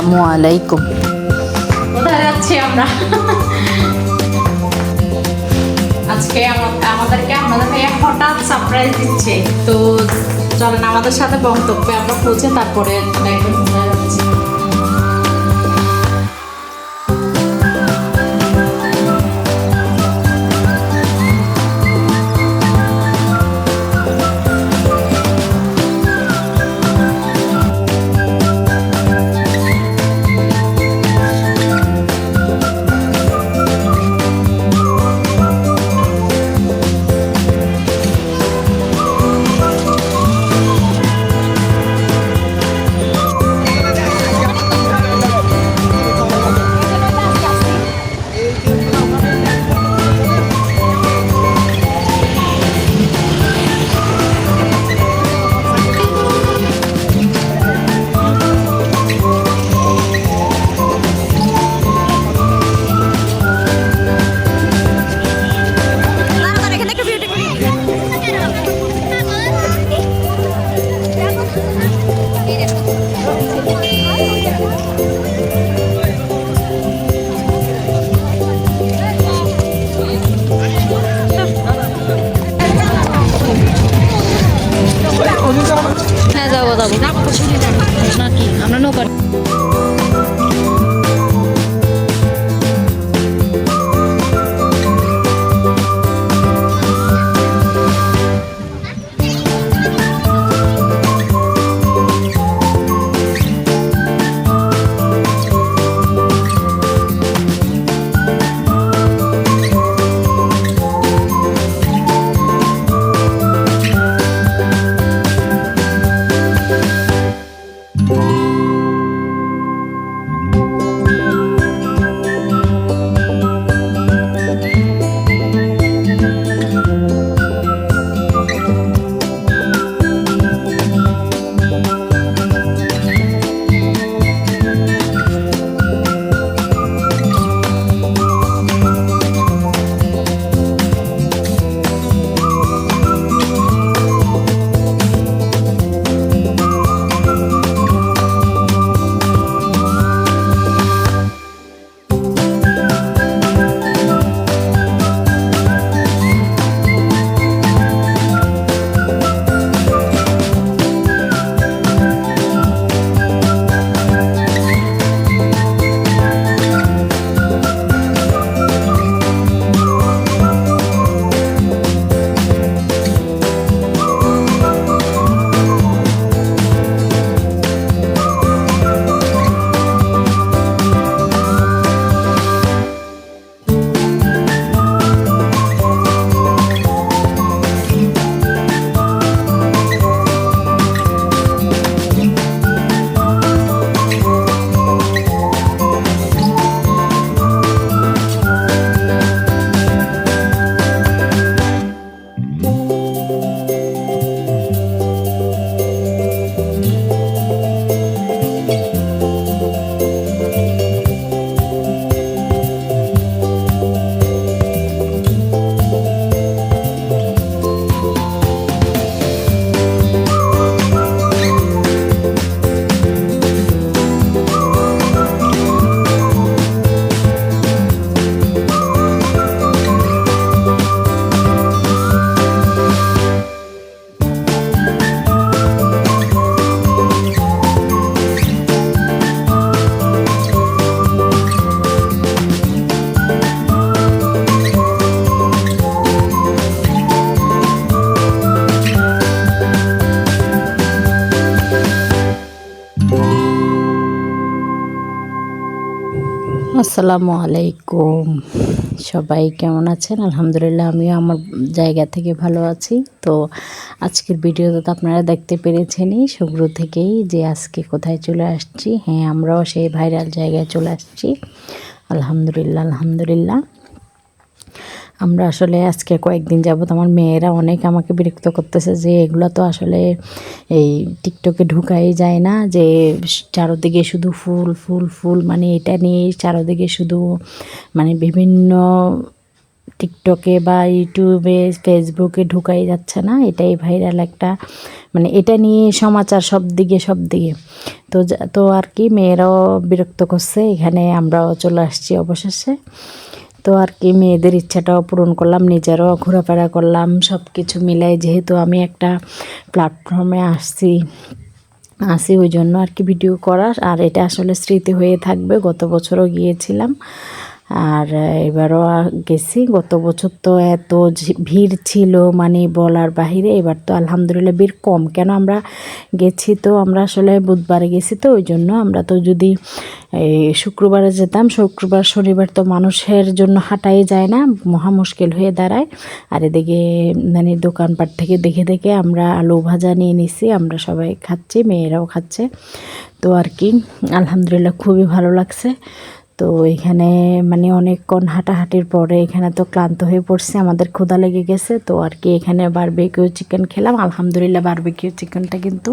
আসসালামু আলাইকুম। কোথায় যাচ্ছি আমরা? আজকে আমা- আমাদেরকে আমাদের ভাইয়া হঠাৎ সারপ্রাইজ দিচ্ছে। তো চলেন আমাদের সাথে বক্তব্যে আমরা পৌঁছে তারপরে যাচ্ছি আসসালামু আলাইকুম। সবাই কেমন আছেন? আলহামদুলিল্লাহ, আমিও আমার জায়গা থেকে ভালো আছি। তো আজকের ভিডিওতে তো আপনারা দেখতে পেরেছেনই শুক্র থেকেই যে আজকে কোথায় চলে আসছি। হ্যাঁ আমরাও সেই ভাইরাল জায়গায় চলে আসছি। আলহামদুলিল্লাহ আলহামদুলিল্লাহ। আমরা আসলে আজকে কয়েকদিন যাবত আমার মেয়েরা অনেক আমাকে বিরক্ত করতেছে যে এগুলো তো আসলে এই টিকটকে ঢুকাই যায় না, যে চারোদিকে শুধু ফুল ফুল ফুল মানে এটা নিয়ে চারোদিকে শুধু মানে বিভিন্ন টিকটকে বা ইউটিউবে ফেসবুকে ঢুকাই যাচ্ছে না, এটাই ভাইরাল একটা মানে এটা নিয়ে সমাচার সব দিকে সব দিকে। তো তো আর কি মেয়েরাও বিরক্ত করছে, এখানে আমরাও চলে আসছি অবশেষে। তো আর কি মেয়েদের ইচ্ছাটাও পূরণ করলাম, নিজেরও ঘোরাফেরা করলাম সব কিছু মিলাই যেহেতু আমি একটা প্ল্যাটফর্মে আসছি, আসি ওই জন্য আর কি ভিডিও করার। আর এটা আসলে স্মৃতি হয়ে থাকবে, গত বছরও গিয়েছিলাম। আর এবারও গেছি। গত বছর তো এত ভিড় ছিল মানে বলার বাহিরে, এবার তো আলহামদুলিল্লাহ ভিড় কম। কেন আমরা গেছি তো, আমরা আসলে বুধবারে গেছি তো, ওই জন্য আমরা তো যদি এই শুক্রবারে যেতাম, শুক্রবার, শনিবার তো মানুষের জন্য হাঁটাই যায় না, মহা মুশকিল হয়ে দাঁড়ায়। আর এদিকে মানে দোকানপাট থেকে দেখে দেখে আমরা আলু ভাজা নিয়ে নিছি, আমরা সবাই খাচ্ছি, মেয়েরাও খাচ্ছে। তো আর কি, আলহামদুলিল্লাহ খুবই ভালো লাগছে। তো এখানে মানে অনেকক্ষণ হাঁটাহাঁটির পরে এখানে তো ক্লান্ত হয়ে পড়ছে, আমাদের ক্ষুধা লেগে গেছে, তো আর কি এখানে বারবিকিউ চিকেন খেলাম। আলহামদুলিল্লাহ বারবিকিউ চিকেনটা কিন্তু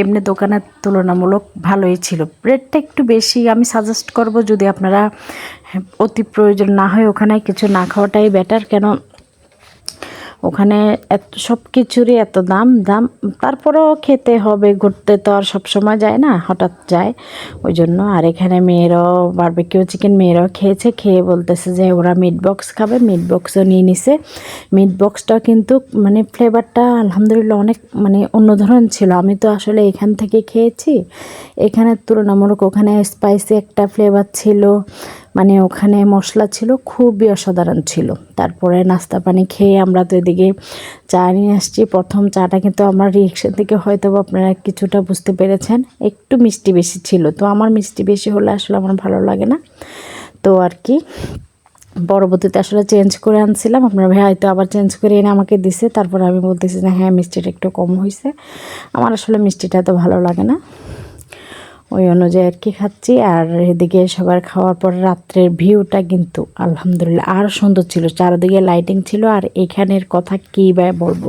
এমনি দোকানের তুলনামূলক ভালোই ছিল। রেটটা একটু বেশি, আমি সাজেস্ট করব যদি আপনারা অতি প্রয়োজন না হয় ওখানে কিছু না খাওয়াটাই বেটার কেন ওখানে এত, সব কিছুরই এত দাম দাম, তারপরেও খেতে হবে, ঘুরতে তো আর সবসময় যায় না, হঠাৎ যায়। ওই জন্য আর এখানে মেয়েরাও বারবিকিউ চিকেন মেয়েরাও খেয়েছে, খেয়ে বলতেছে যে ওরা মিট বক্স খাবে মিট বক্সও নিয়ে নিছে। মিট বক্সটাও কিন্তু মানে ফ্লেভারটা আলহামদুলিল্লাহ অনেক মানে অন্য ধরনের ছিল। আমি তো আসলে এখান থেকে খেয়েছি। এখানে তুলনামূলক ওখানে স্পাইসি একটা ফ্লেভার ছিল। মানে ওখানে মশলা ছিল, খুবই অসাধারণ ছিল। তারপরে নাস্তা পানি খেয়ে আমরা তো এদিকে চা নিয়ে আসছি। প্রথম চাটা কিন্তু আমার রিয়েকশন থেকে হয়তো আপনারা কিছুটা বুঝতে পেরেছেন। একটু মিষ্টি বেশি ছিল। তো আমার মিষ্টি বেশি হলে আসলে আমার ভালো লাগে না। তো আর কি। পরবর্তীতে আসলে চেঞ্জ করে আনছিলাম। আপনার ভাই হয়তো আবার চেঞ্জ করে এনে আমাকে দিছে। তারপর আমি বলতেছি যে হ্যাঁ মিষ্টিটা একটু কম হয়েছে আমার আসলে মিষ্টিটা তো ভালো লাগে না। ওই অনুযায়ী আর কি খাচ্ছি। আর এদিকে সবার খাওয়ার পর রাত্রের ভিউটা কিন্তু আলহামদুলিল্লাহ আরও সুন্দর ছিল। চারদিকে লাইটিং ছিল আর এখানের কথা কী বা বলব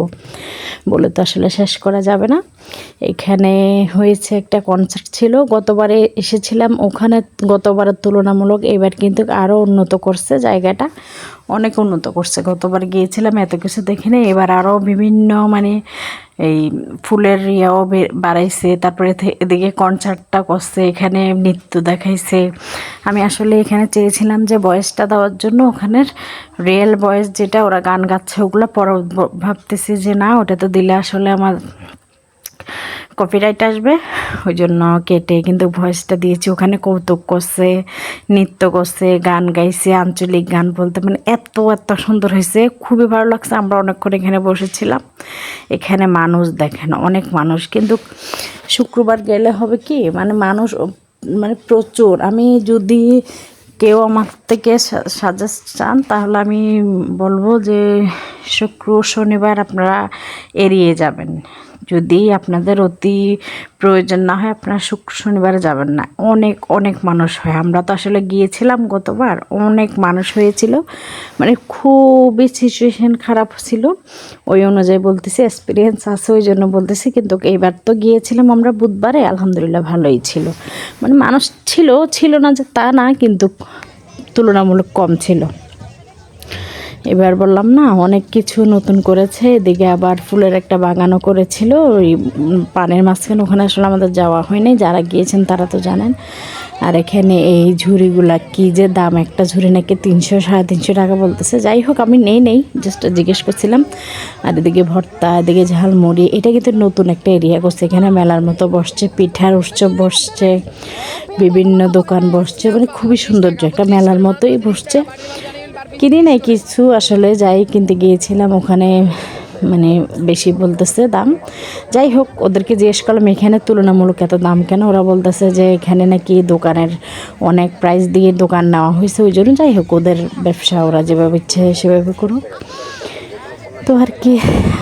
বলে তো আসলে শেষ করা যাবে না। এখানে হয়েছে একটা কনসার্ট ছিল, গতবারে এসেছিলাম। ওখানে গতবারের তুলনামূলক এবার কিন্তু আরও উন্নত করছে জায়গাটা। অনেক উন্নত করছে। গতবার গিয়েছিলাম, এত কিছু দেখিনি এবার আরও বিভিন্ন মানে এই ফুলের ইয়েও বাড়াইছে। তারপরে এদিকে কনসার্টটা করছে, এখানে নৃত্য দেখাইছে। আমি আসলে এখানে চেয়েছিলাম যে বয়সটা দেওয়ার জন্য ওখানের রিয়েল বয়েস যেটা, ওরা গান গাচ্ছে, ওগুলো পর ভাবতেছি যে না, ওটা তো দিলে আসলে আমার কপিরাইট আসবে ওই জন্য কেটে কিন্তু ভয়েসটা দিয়েছি। ওখানে কৌতুক করছে, নৃত্য করছে, গান গাইছে, আঞ্চলিক গান বলতে মানে এত এত সুন্দর হয়েছে। খুবই ভালো লাগছে। আমরা অনেকক্ষণ এখানে বসেছিলাম। এখানে মানুষ দেখেন, অনেক মানুষ। কিন্তু শুক্রবার গেলে হবে কি? মানে মানুষ মানে প্রচুর। আমি যদি কেউ আমার থেকে সাজেস্ট চান, তাহলে আমি বলব যে শুক্র, শনিবার আপনারা এড়িয়ে যাবেন। যদি আপনাদের অতি প্রয়োজন না হয় আপনারা শুক্র শনিবারে যাবেন না। অনেক অনেক মানুষ হয়। আমরা তো আসলে গিয়েছিলাম গতবার। অনেক মানুষ হয়েছিল। মানে খুবই সিচুয়েশন খারাপ ছিল। ওই অনুযায়ী বলতেছি এক্সপিরিয়েন্স আছে ওই জন্য বলতেছি। কিন্তু এইবার তো গিয়েছিলাম আমরা বুধবারে, আলহামদুলিল্লাহ ভালোই ছিল। মানে মানুষ ছিল ছিল না যে তা না, কিন্তু তুলনামূলক কম ছিল। এবার বললাম, না, অনেক কিছু নতুন করেছে। এদিকে আবার ফুলের একটা বাগানও করেছিল। ওই পানের মাঝখানে ওখানে আসলে আমাদের যাওয়া হয়নি। যারা গিয়েছেন তারা তো জানেন। আর এখানে এই ঝুড়িগুলা কি যে দাম? একটা ঝুড়ি নাকি তিনশো, সাড়ে তিনশো টাকা বলতেছে। যাই হোক, আমি নেই নেই জাস্ট জিজ্ঞেস করছিলাম। আর এদিকে ভর্তা, এদিকে ঝালমুড়ি, এটা কিন্তু নতুন একটা এরিয়া করছে। এখানে মেলার মতো বসছে, পিঠার উৎসব বসছে, বিভিন্ন দোকান বসছে। মানে খুবই সৌন্দর্য একটা মেলার মতোই বসছে। কিনি নাই, কিছু আসলে যাই কিনতে গিয়েছিলাম, ওখানে মানে বেশি বলতেছে দাম। যাই হোক, ওদেরকে জিজ্ঞেস করলাম, এখানে তুলনামূলক এত দাম কেন? ওরা বলতেছে যে, এখানে নাকি দোকানের অনেক প্রাইস দিয়ে দোকান নেওয়া হয়েছে, ওই জন্য যাই হোক, ওদের ব্যবসা ওরা যেভাবে ইচ্ছে সেভাবে করুক। তো আর কি,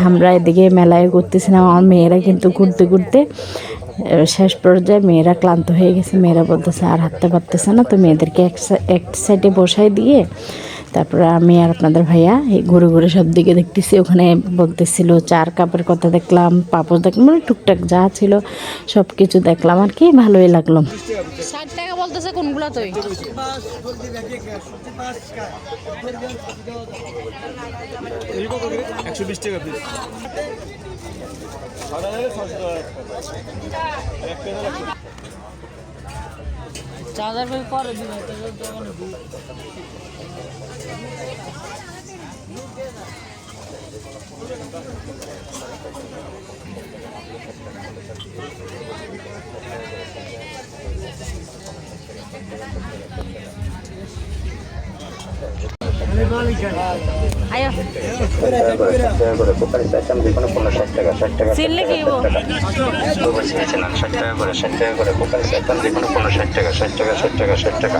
আমরা এদিকে মেলায় ঘুরতেছিলাম, আমার মেয়েরা কিন্তু ঘুরতে ঘুরতে শেষ পর্যায়ে মেয়েরা ক্লান্ত হয়ে গেছে, মেয়েরা বলতেছে, আর হাঁটতে পারতেছে না। তো মেয়েদেরকে এক সাইডে বসাই দিয়ে তারপরে আমি আর আপনাদের ভাইয়া এই ঘুরে ঘুরে সব দিকে দেখতেছি। ওখানে বলতেছিল চার কাপের কথা দেখলাম পাপড় দেখলাম মানে টুকটাক যা ছিল সব কিছু দেখলাম আর কি ভালোই লাগল। ষাট টাকা বলতেছে কোনগুলো তুই একশো বিশ টাকা পিস চার্জার পরে দিবে চিনলে কি হব? দুবার ছিঁড়েছিলাম ষাট টাকা করে ষাট টাকা করে কোপারি চাইতাম যে কোনো পনেরো ষাট টাকা ষাট টাকা ষাট টাকা ষাট টাকা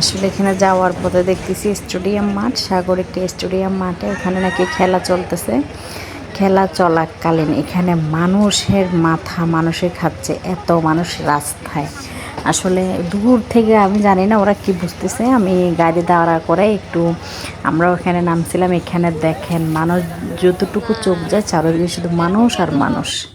আসলে এখানে যাওয়ার পথে দেখতেছি স্টেডিয়াম মাঠ, সাগর একটি স্টেডিয়াম মাঠে, এখানে নাকি খেলা চলতেছে। খেলা চলাকালীন এখানে মানুষের মাথা মানুষে খাচ্ছে, এত মানুষ রাস্তায়। আসলে দূর থেকে আমি জানি না ওরা কি বুঝতেছে। আমি গাড়ি দাঁড়া করে একটু আমরা ওখানে নামছিলাম, এখানে দেখেন মানুষ, যতটুকু চোখ যায় চারদিকে শুধু মানুষ আর মানুষ।